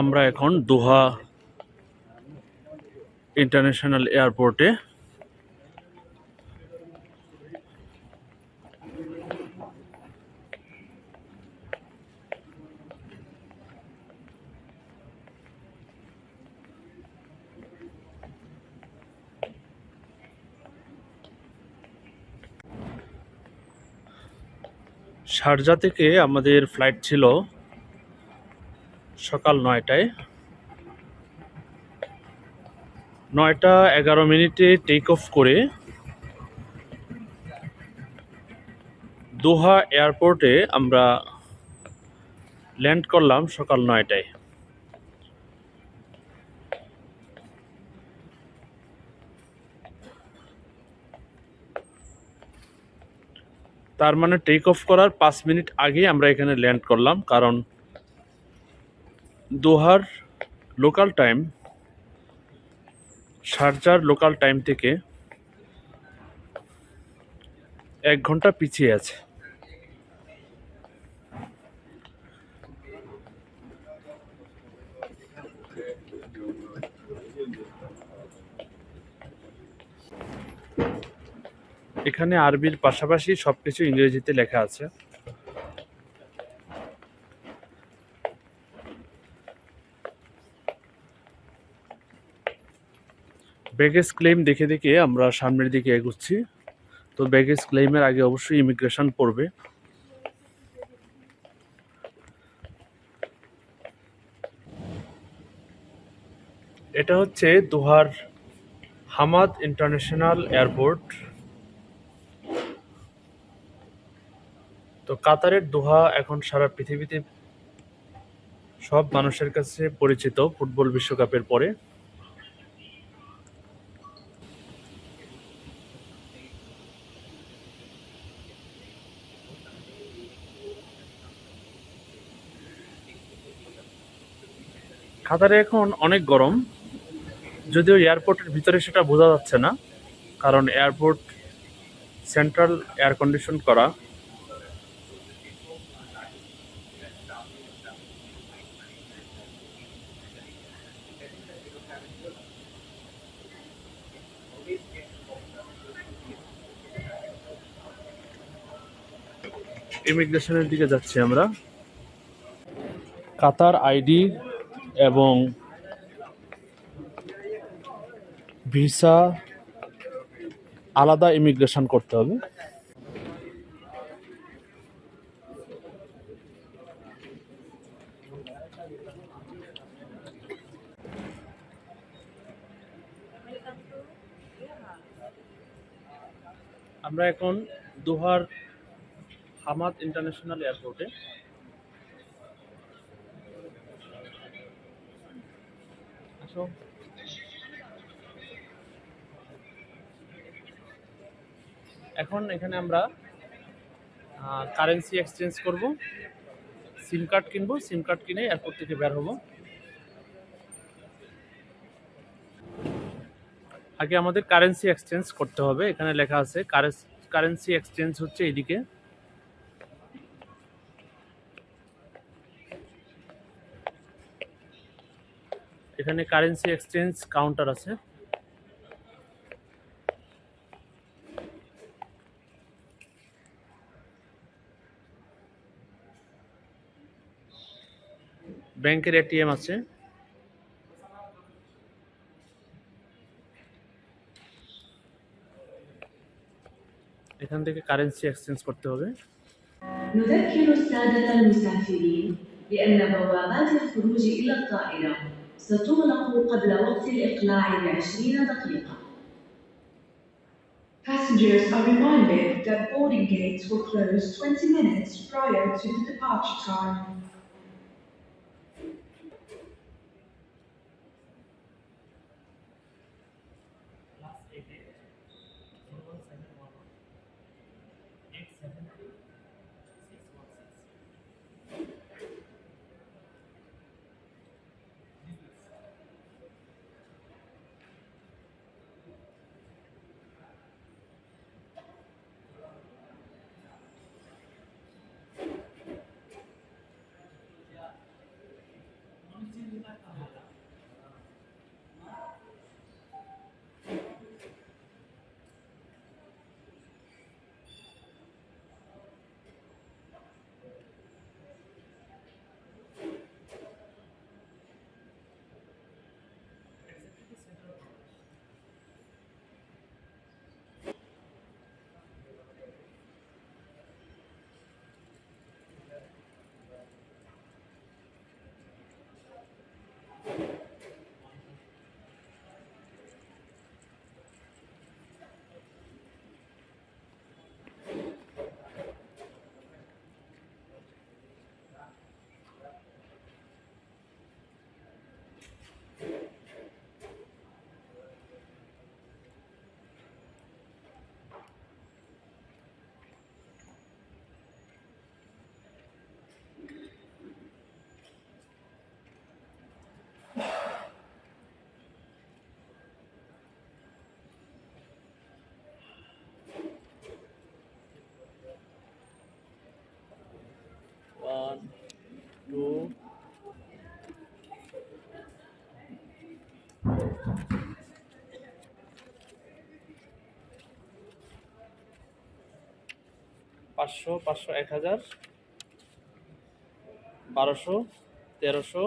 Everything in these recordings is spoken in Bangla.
আমরা এখন দোহা ইন্টারন্যাশনাল এয়ারপোর্টে। শারজা থেকে আমাদের ফ্লাইট ছিল সকাল নয়টায়। নয়টা এগারো মিনিটে টেক অফ করে দোহা এয়ারপোর্টে আমরা ল্যান্ড করলাম সকাল নয়টায়। তার মানে টেক অফ করার পাঁচ মিনিট আগে আমরা এখানে ল্যান্ড করলাম, কারণ দোহার লোকাল টাইম শারজার লোকাল টাইম থেকে এক ঘণ্টা পিছিয়ে আছে। এখানে আরবির পাশাপাশি সবকিছু ইংরেজিতে লেখা আছে। ব্যাগেজ ক্লেম দেখে দেখে আমরা সামনের দিকে এগুচ্ছি। তো ব্যাগেজ ক্লেমের আগে অবশ্যই ইমিগ্রেশন পড়বে। এটা হচ্ছে দোহার হামাদ ইন্টারন্যাশনাল এয়ারপোর্ট। তো কাতারের দোহা এখন সারা পৃথিবীতে সব মানুষের কাছে পরিচিত ফুটবল বিশ্বকাপের পরে। কাতারে এখন অনেক গরম, যদিও এয়ারপোর্টের ভিতরে সেটা বোঝা যাচ্ছে না, কারণ এয়ারপোর্ট সেন্ট্রাল এয়ার কন্ডিশন করা। ইমিগ্রেশনের দিকে যাচ্ছি আমরা। কাতার আইডি এবং ভিসা আলাদা ইমিগ্রেশন করতে হবে। আমরা এখন দোহার হামাদ ইন্টারন্যাশনাল এয়ারপোর্টে। আসো এখন এখানে আমরা কারেন্সি এক্সচেঞ্জ করব। সিম কার্ড কিনবো সিম কার্ড কিনে এয়ারপোর্ট থেকে বের হব। আগে আমাদের কারেন্সি এক্সচেঞ্জ করতে হবে। এখানে লেখা আছে কারেন্সি এক্সচেঞ্জ হচ্ছে এইদিকে এখানে কারেন্সি এক্সচেঞ্জ কাউন্টার আছে ব্যাংকের এটিএম আছে এখান থেকে কারেন্সি এক্সচেঞ্জ করতে হবে نذكر السادة المسافرين بأن بوابات الخروج إلى الطائرة ستغلق قبل وقت الإقلاع بعشرين دقيقة. Passengers are reminded that boarding gates will close 20 minutes prior to the departure time. পাঁচশো পাঁচশো এক হাজার বারোশো তেরোশো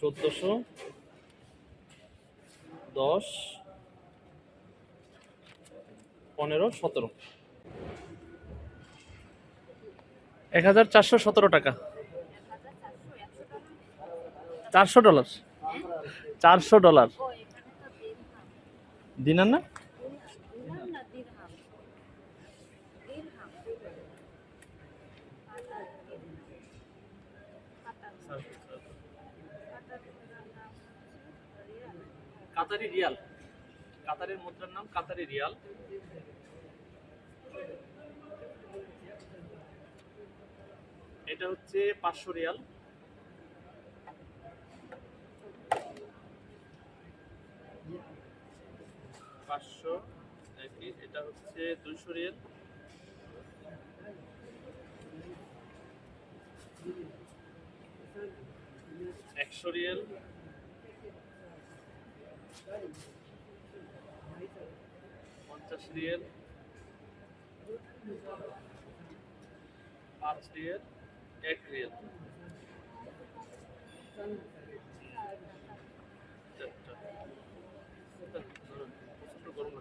চোদ্দোশো দশ পনেরো সতেরো। এক হাজার চারশো সতেরো টাকা। চারশো ডলার। চারশো ডলার। দিনার না দিরহাম না দিরহাম দিরহাম কাতার দিরহাম কাতার কাতার মুদ্রার নাম হচ্ছে রিয়াল কাতারি রিয়াল। কাতারের মুদ্রার নাম কাতারি রিয়াল। এটা হচ্ছে পাঁচশো রিয়াল। পাঁচশো এটা হচ্ছে দুইশো রিয়াল। একশো রিয়াল। পঞ্চাশ রিয়েল। পাঁচ রিয়েল, এক রিয়েল। চারটা। গরম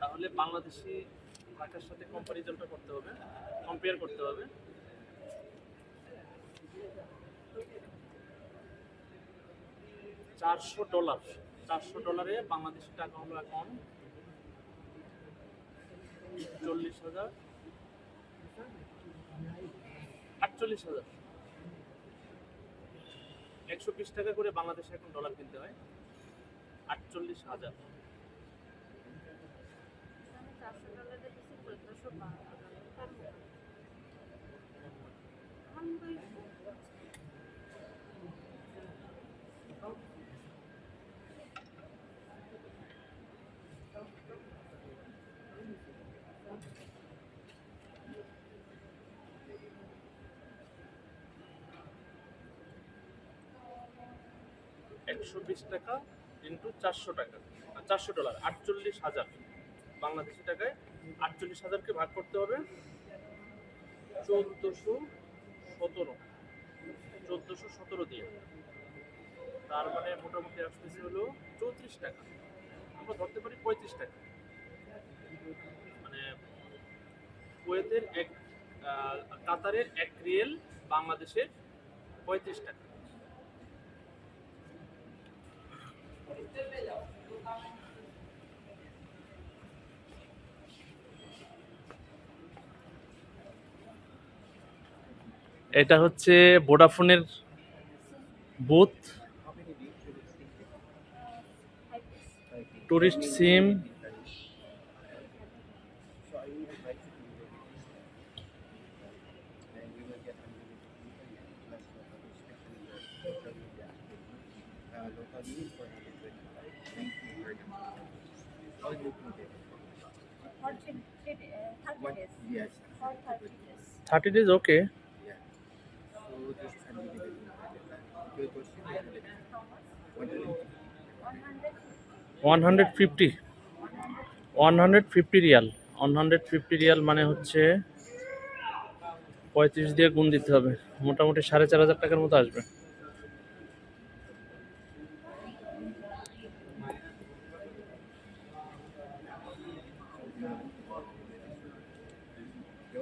তাহলে বাংলাদেশি টাকার সাথে কম্পারিজনটা করতে হবে কম্পেয়ার করতে হবে। চারশো ডলার, চারশো ডলারে বাংলাদেশি টাকা হলো এখন চল্লিশ হাজার, আটচল্লিশ হাজার। একশো বিশ টাকা করে বাংলাদেশে এখন ডলার কিনতে হয়, আটচল্লিশ হাজার এখানে চারশো ডলারে দিচ্ছে চোদ্দোশো বান্ন ডলার তার মতো। আমার মনে হয় একশো বিশ টাকা ইন্টু চারশো টাকা। চারশো ডলার আটচল্লিশ হাজার। বাংলাদেশি টাকায় আটচল্লিশ হাজারকে ভাগ করতে হবে। চোদ্দোশো সতেরো। চোদ্দোশো সতেরো দিয়ে। তার মানে মোটামুটি আসতেছে হলো চৌত্রিশ টাকা। আমরা ধরতে পারি পঁয়ত্রিশ টাকা। মানে কুয়েতের এক কাতারের এক রিয়েল, বাংলাদেশের পঁয়ত্রিশ টাকা। এটা হচ্ছে ভোডাফোনের বুথ। টুরিস্ট সিম হচ্ছে 30 day, uh, 30 One, days. yes. For 30 days. Thirty days okay Yeah. So this is unlimited internet plan. If it was unlimited, How much? 100. 100? One hundred fifty one hundred fifty riyal one hundred fifty riyal মানে হচ্ছে পঁয়ত্রিশ দিয়ে গুণ দিতে হবে। মোটামুটি সাড়ে চার হাজার টাকার মতো আসবে You want to This go? one. Yeah. নিবো নাকি? আহ,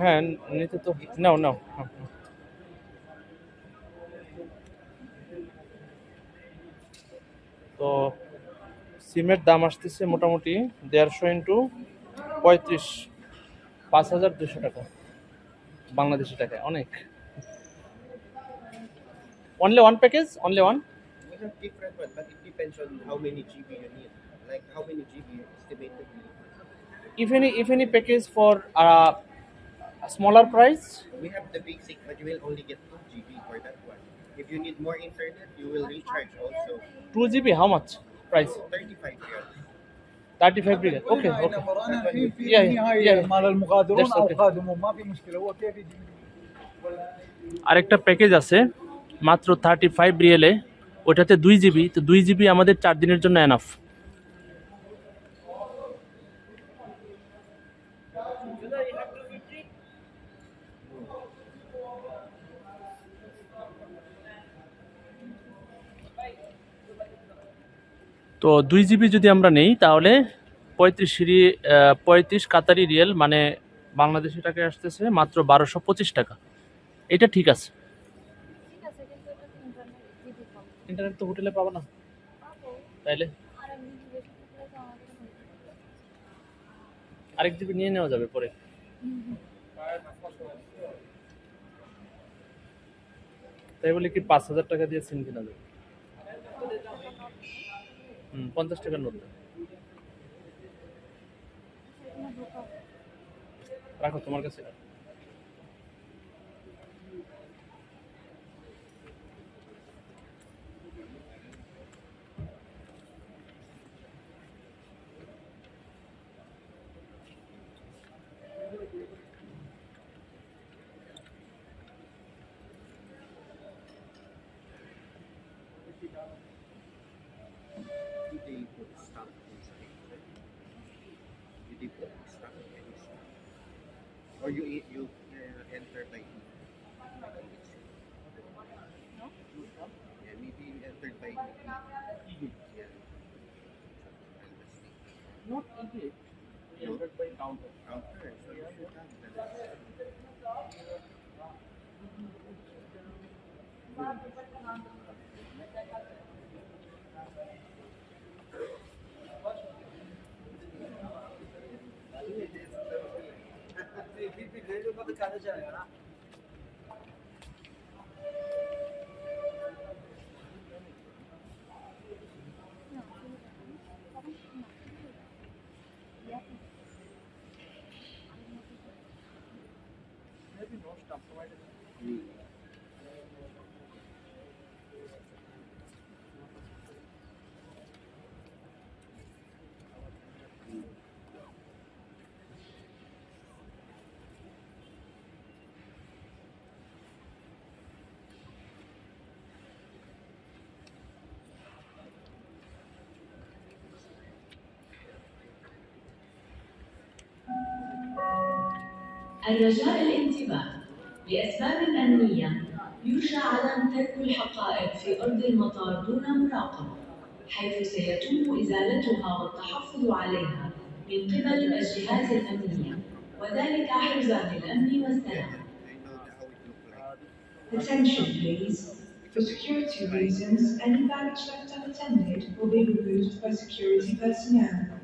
হ্যাঁ নিতে তো নাও নাও তো সিমের দাম আসতেছে মোটামুটি দেড়শো ইন্টু পঁয়ত্রিশ, পাঁচ হাজার দুশো টাকা, বাংলাদেশি টাকায়, অনেক। Only one package only one different how many GB like how many GB if any if any package for uh, a smaller price We have the basic, but you will only get 2 GB for that one. If you need more internet, you will recharge also. 2 gb how much price 35 riyal. 35 ريال اوكي اوكي انا في في يا- النهايه يا- مال المغادرون That's او okay. خادمون ما في مشكله هو كيف يجي আরেকটা প্যাকেজ আছে মাত্র থার্টি ফাইভ রিয়েলে ওটাতে দুই জিবি তো দুই জিবি আমাদের চার দিনের জন্য এনাফ তো দুই জিবি যদি আমরা নেই তাহলে পঁয়ত্রিশ রি পঁয়ত্রিশ কাতারি রিয়েল মানে বাংলাদেশি টাকায় আসতেছে মাত্র বারোশো পঁচিশ টাকা। এটা ঠিক আছে। ঠিক আছে কিন্তু এটা তো ইন্টারনেট জিবি কম। ইন্টারনেট তো হোটেলে পাবো না। তাইলে আর এমনি বেশি থাকলে তো আমাদের হয়ে যাবে। আরেক জিবি নিয়ে নেওয়া যাবে পরে। তাই বলে কি পাঁচ হাজার টাকা দিয়ে সিম কিনা যাবে? হুম, পঞ্চাশ টাকার নোট। রাখো তোমার কাছে। Did they put stuff inside? Did they put stuff any stuff? Or you eat, you uh, enter by heat? No? Yeah, maybe you entered by heat. Yeah. Not easy. Entered by counter. Counter, so you should have BP ले लूंगा तो खाना चलेगा ना الرجاء الانتباه لأسباب أمنية يرجى عدم ترك الحقائب في أرض المطار دون مراقبة حيث سيتم إزالتها والتحفظ عليها من قبل الجهات الأمنية وذلك حفظا للأمن والسلام. Attention please. For security reasons, any baggage left unattended will be removed by security personnel.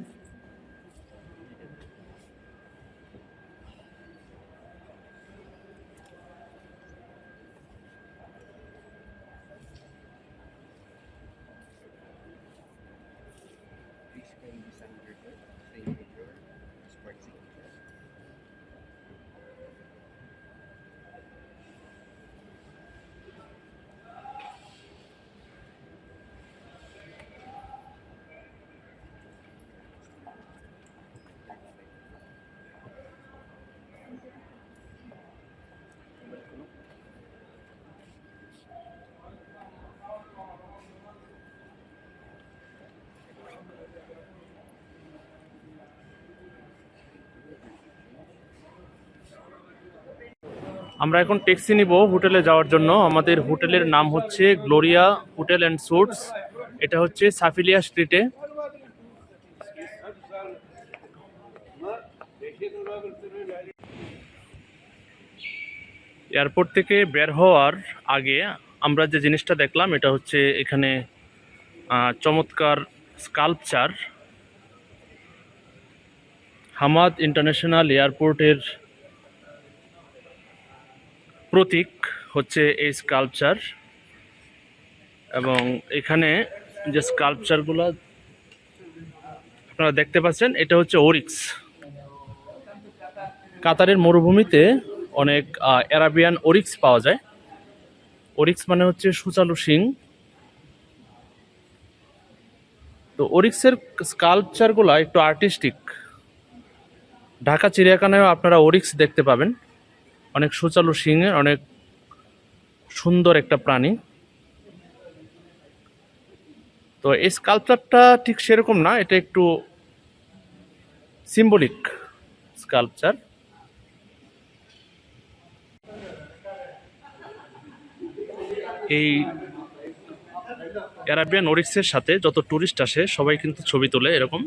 আমরা এখন ট্যাক্সি নিব হোটেলে যাওয়ার জন্য। আমাদের হোটেলের নাম হচ্ছে গ্লোরিয়া হোটেল অ্যান্ড সুটস। এটা হচ্ছে সাফিলিয়া স্ট্রিটে। এয়ারপোর্ট থেকে বের হওয়ার আগে আমরা যে জিনিসটা দেখলাম, এটা হচ্ছে এখানে চমৎকার স্কাল্পচার। হামাদ ইন্টারন্যাশনাল এয়ারপোর্টের প্রতীক হচ্ছে এই স্কাল্পচার এবং এখানে যে স্কাল্পচারগুলো আপনারা দেখতে পাচ্ছেন, এটা হচ্ছে ওরিক্স। কাতারের মরুভূমিতে অনেক অ্যারাবিয়ান ওরিক্স পাওয়া যায়। ওরিক্স মানে হচ্ছে সুচালু শিং তো ওরিক্সের স্কাল্পচারগুলো একটু আর্টিস্টিক ঢাকা চিড়িয়াখানায়ও আপনারা ওরিক্স দেখতে পাবেন। অনেক সুচালু শিংয়ের অনেক সুন্দর একটা প্রাণী। তো এই স্কাল্পচারটা ঠিক সেরকম না, এটা একটু সিম্বলিক স্কাল্পচার। এই অ্যারাবিয়ান ওরিক্সের সাথে যত ট্যুরিস্ট আসে, সবাই কিন্তু ছবি তোলে এরকম।